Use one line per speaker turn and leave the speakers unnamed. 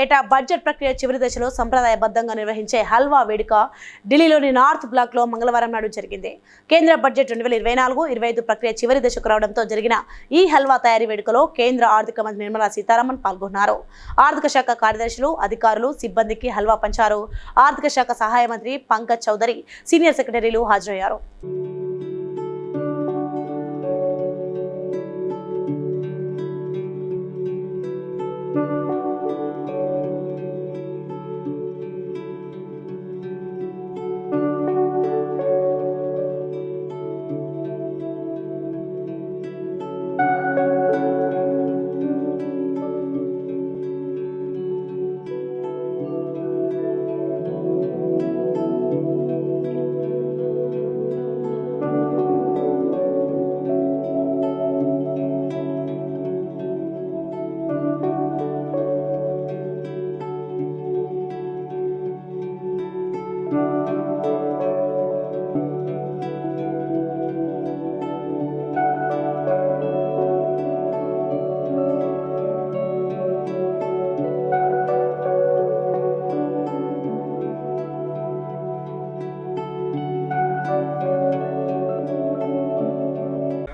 ఏటా బడ్జెట్ ప్రక్రియ చివరి దశలో సంప్రదాయబద్ధంగా నిర్వహించే హల్వా వేడుక ఢిల్లీలోని నార్త్ బ్లాక్లో మంగళవారం నాడు జరిగింది. కేంద్ర బడ్జెట్ రెండు వేల ఇరవై నాలుగు ఇరవై ఐదు ప్రక్రియ చివరి దశకు రావడంతో జరిగిన ఈ హల్వా తయారీ వేడుకలో కేంద్ర ఆర్థిక మంత్రి నిర్మలా సీతారామన్ పాల్గొన్నారు. ఆర్థిక శాఖ కార్యదర్శులు అధికారులు సిబ్బందికి హల్వా పంచారు. ఆర్థిక శాఖ సహాయ మంత్రి పంకజ్ చౌదరి సీనియర్ సెక్రటరీలు హాజరయ్యారు.